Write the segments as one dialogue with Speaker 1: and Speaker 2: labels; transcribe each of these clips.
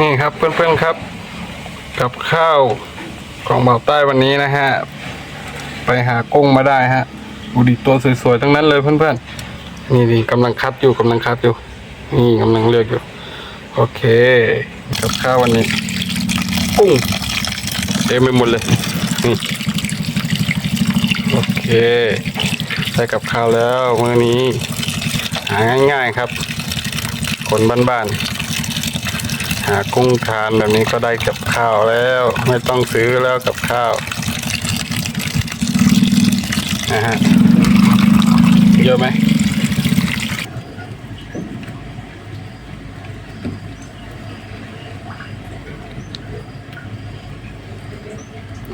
Speaker 1: นี่ครับเพื่อนๆครับ กับข้าวของเบาใต้วันนี้นะฮะ ไปหากุ้งมาได้ฮะดูดิตัวสวยๆทั้งนั้นเลยเพื่อนๆ นี่ดิกำลังคัดอยู่กำลังคัดอยู่ นี่กำลังเลือกอยู่ โอเค กับข้าววันนี้ กุ้งเต็มไปหมดเลยนี่โอเคได้กับข้าวแล้วมื้อนี้ หาง่ายๆครับ คนบ้านๆากุ้งทานแบบนี้ก็ได้กับข้าวแล้ว ไม่ต้องซื้อแล้วกับข้าวนะฮะเยอะไหม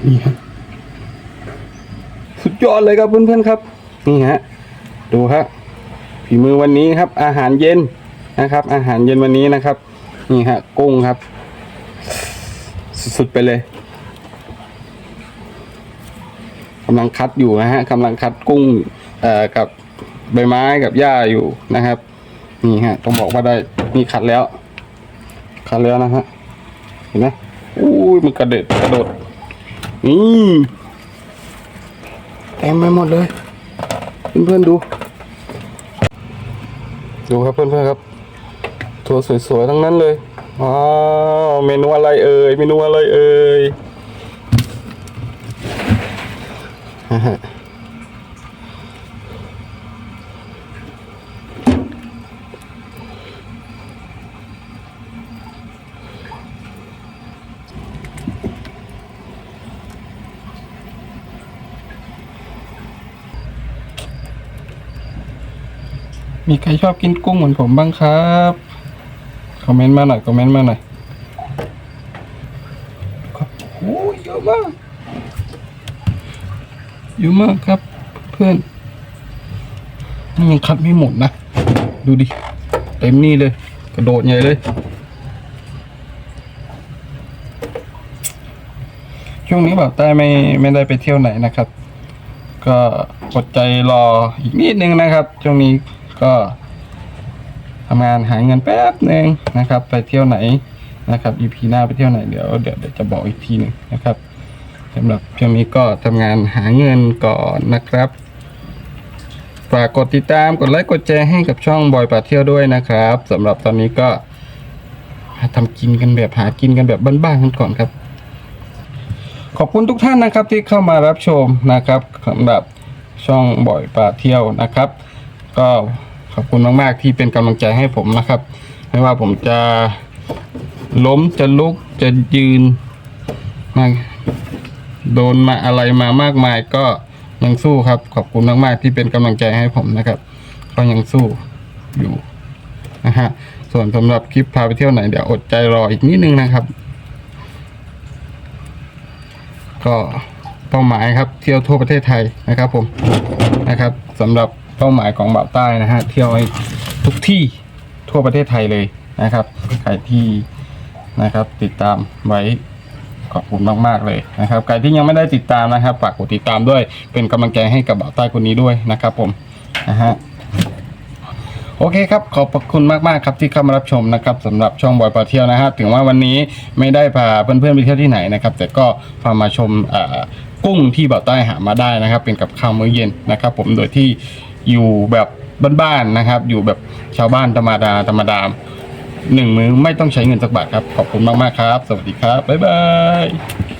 Speaker 1: นี่ฮะสุดยอดเลยครับเพื่อนๆครับ นี่ฮะดูฮะฝีมือวันนี้ครับ อาหารเย็นนะครับ อาหารเย็นวันนี้นะครับ นี่ฮะกุ้งครับ สุดๆไปเลยกำลังคัดอยู่นะฮะกำลังคัดกุ้งเอ่อกับใบไม้กับหญ้าอยู่นะครับ นี่ฮะต้องบอกว่าได้นี่คัดแล้ว คัดแล้วนะฮะเห็นไหมอู้ยมันกระเด็ดกระโดดนี่เต็มไปหมดเลย เพื่อนๆดู ดูครับเพื่อนๆครับ ตัวสวยๆ ทั้งนั้นเลยว้าวเมนูอะไรเอ่ย เมนูอะไรเอ่ยฮ่าฮ่ามีใครชอบกินกุ้งเหมือนผมบ้างครับ คอมเมนต์มาหน่อย คอมเมนต์มาหน่อยครับโอ้ยเยอะมากเยอะมากครับ เพื่อนนี่ยังคัดไม่หมดนะ ดูดิ เต็มนี่เลย กระโดดใหญ่เลย ช่วงนี้แบบใต้ไม่ไม่ได้ไปเที่ยวไหนนะครับ ก็อดใจรออีกนิดนึงนะครับ ช่วงนี้ก็ ทำงานหาเงินแป๊บหนึ่งนะครับ ไปเที่ยวไหนนะครับ EP หน้าไปเที่ยวไหนเดี๋ยวเดี๋ยวจะบอกอีกทีหนึ่งนะครับสำหรับช่วงนี้ก็ทำงานหาเงินก่อนนะครับฝากกดติดตามกดไลค์กดแชร์ให้กับช่องบอยป่าเที่ยวด้วยนะครับสำหรับตอนนี้ก็ทำกินกันแบบหากินกันแบบบ้านๆกันก่อนครับ ขอบคุณทุกท่านนะครับที่เข้ามารับชมนะครับสำหรับช่องบ่อยป่าเที่ยวนะครับ ก็ ขอบคุณมากๆที่เป็นกำลังใจให้ผมนะครับ ไม่ว่าผมจะล้มจะลุกจะยืนมาโดนมาอะไรมามากมายก็ยังสู้ครับ ขอบคุณมากๆที่เป็นกำลังใจให้ผมนะครับ ก็ยังสู้อยู่นะฮะส่วนสำหรับคลิปพาไปเที่ยวไหนเดี๋ยวอดใจรออีกนิดนึงนะครับ ก็เป้าหมายครับเที่ยวทั่วประเทศไทยนะครับผมนะครับสำหรับ เป้าหมายของบ่าวใต้นะฮะเที่ยวให้ทุกที่ทั่วประเทศไทยเลยนะครับใครที่นะครับติดตามไว้ขอบคุณมากๆเลยนะครับใครที่ยังไม่ได้ติดตามนะครับฝากกดติดตามด้วยเป็นกำลังใจให้กับบ่าวใต้คนนี้ด้วยนะครับผมนะฮะโอเคครับขอบคุณมากๆครับที่เข้ามารับชมนะครับสำหรับช่องบอยปาเที่ยวนะฮะถึงว่าวันนี้ไม่ได้พาเพื่อนๆไปเที่ยวที่ไหนนะครับ แต่ก็พามาชมกุ้งที่บ่าวใต้หามาได้นะครับ เป็นกับข้าวมื้อเย็นนะครับ ผมโดยที่ อยู่แบบบ้านๆนะครับ อยู่แบบชาวบ้านธรรมดาธรรมดาหนึ่งมื้อไม่ต้องใช้เงินสักบาทครับ ขอบคุณมากๆครับ สวัสดีครับ บ๊ายบาย